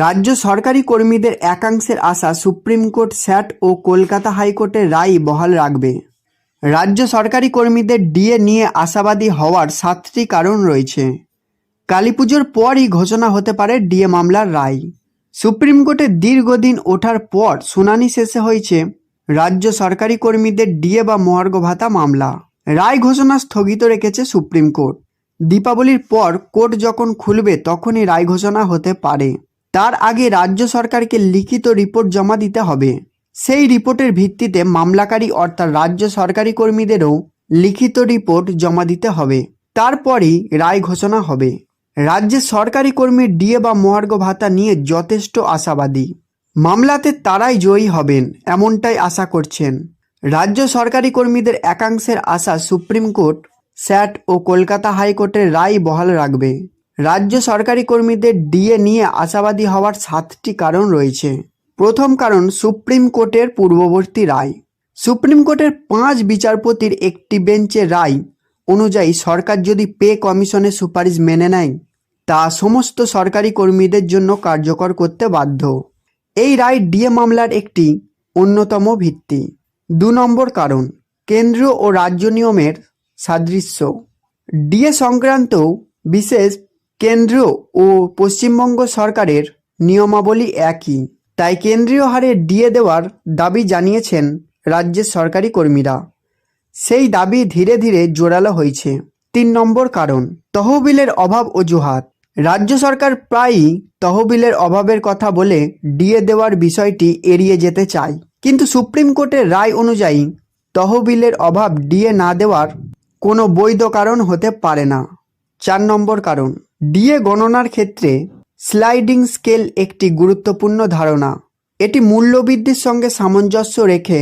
রাজ্য সরকারি কর্মীদের একাংশের আশা সুপ্রিম কোর্ট স্যাট ও কলকাতা হাইকোর্টের রায় বহাল রাখবে। রাজ্য সরকারি কর্মীদের ডিএ নিয়ে আশাবাদী হওয়ার সাতটি কারণ রয়েছে। কালীপুজোর পরই ঘোষণা হতে পারে ডিএ মামলার রায়। সুপ্রিম কোর্টে দীর্ঘদিন ওঠার পর শুনানি শেষে হয়েছে রাজ্য সরকারি কর্মীদের ডিএ বা মহার্ঘ ভাতা মামলা। রায় ঘোষণা স্থগিত রেখেছে সুপ্রিম কোর্ট। দীপাবলির পর কোর্ট যখন খুলবে, তখনই রায় ঘোষণা হতে পারে। তার আগে রাজ্য সরকারকে লিখিত রিপোর্ট জমা দিতে হবে। সেই রিপোর্টের ভিত্তিতে মামলাকারী অর্থাৎ রাজ্য সরকারি কর্মীদেরও লিখিত রিপোর্ট জমা দিতে হবে। তারপরেই রায় ঘোষণা হবে। রাজ্যে সরকারি কর্মীর ডিএ বা মহার্ঘ ভাতা নিয়ে যথেষ্ট আশাবাদী। মামলাতে তারাই জয়ী হবেন, এমনটাই আশা করছেন। রাজ্য সরকারি কর্মীদের একাংশের আশা সুপ্রিম কোর্ট, স্যাট ও কলকাতা হাইকোর্টের রায় বহাল রাখবে। রাজ্য সরকারি কর্মীদের ডিএ নিয়ে আশাবাদী হওয়ার সাতটি কারণ রয়েছে। প্রথম কারণ, সুপ্রিম কোর্টের পূর্ববর্তী রায়। সুপ্রিম কোর্টের পাঁচ বিচারপতির একটি বেঞ্চের রায় অনুযায়ী সরকার যদি পে কমিশনের সুপারিশ মেনে নেয়, তা সমস্ত সরকারি কর্মীদের জন্য কার্যকর করতে বাধ্য। এই রায় ডিএ মামলার একটি অন্যতম ভিত্তি। দু নম্বর কারণ, কেন্দ্রীয় ও রাজ্য নিয়মের সাদৃশ্য। ডিএ সংক্রান্ত বিশেষ কেন্দ্রীয় ও পশ্চিমবঙ্গ সরকারের নিয়মাবলী একই। তাই কেন্দ্রীয় হারে ডিএ দেওয়ার দাবি জানিয়েছেন রাজ্যের সরকারি কর্মীরা। সেই দাবি ধীরে ধীরে জোরালো হয়েছে। তিন নম্বর কারণ, তহবিলের অভাব অজুহাত। রাজ্য সরকার প্রায়ই তহবিলের অভাবের কথা বলে ডিএ দেওয়ার বিষয়টি এড়িয়ে যেতে চায়। কিন্তু সুপ্রিম কোর্টের রায় অনুযায়ী তহবিলের অভাব ডিএ না দেওয়ার কোনো বৈধ কারণ হতে পারে না। চার নম্বর কারণ ডিএ গণনার ক্ষেত্রে স্লাইডিং স্কেল একটি গুরুত্বপূর্ণ ধারণা। এটি মূল্যবৃদ্ধির সঙ্গে সামঞ্জস্য রেখে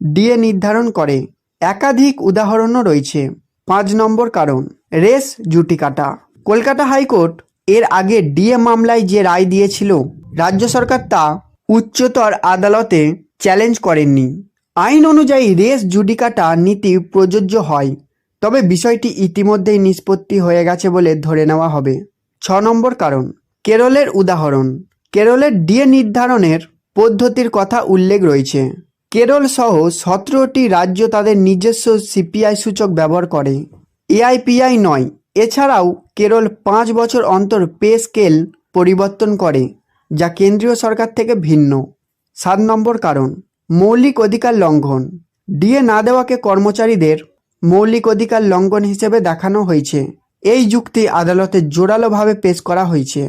ডিএ নির্ধারণ করে। একাধিক উদাহরণও রয়েছে। পাঁচ নম্বর কারণ, রেস জুটি কাটা। কলকাতা হাইকোর্ট এর আগে ডিএ মামলায় যে রায় দিয়েছিল, রাজ্য সরকার তা উচ্চতর আদালতে চ্যালেঞ্জ করেননি। আইন অনুযায়ী রেস জুডিকাটা নীতি প্রযোজ্য হয়। তবে বিষয়টি ইতিমধ্যেই নিষ্পত্তি হয়ে গেছে বলে ধরে নেওয়া হবে। ছ নম্বর কারণ, কেরলের উদাহরণ। কেরলের ডিএ নির্ধারণের পদ্ধতির কথা উল্লেখ রয়েছে। কেরল সহ সতেরোটি রাজ্য তাদের নিজস্ব সিপিআই সূচক ব্যবহার করে। এআইপিআই নয়, এছাড়াও কেরল পাঁচ বছর অন্তর পে স্কেল পরিবর্তন করে, যা কেন্দ্রীয় সরকার থেকে ভিন্ন। সাত নম্বর কারণ, মৌলিক অধিকার লঙ্ঘন। ডিএ না দেওয়াকে কর্মচারীদের মৌলিক অধিকার লঙ্ঘন হিসেবে দেখানো হয়েছে। এই যুক্তি আদালতে জোরালোভাবে পেশ করা হয়েছে।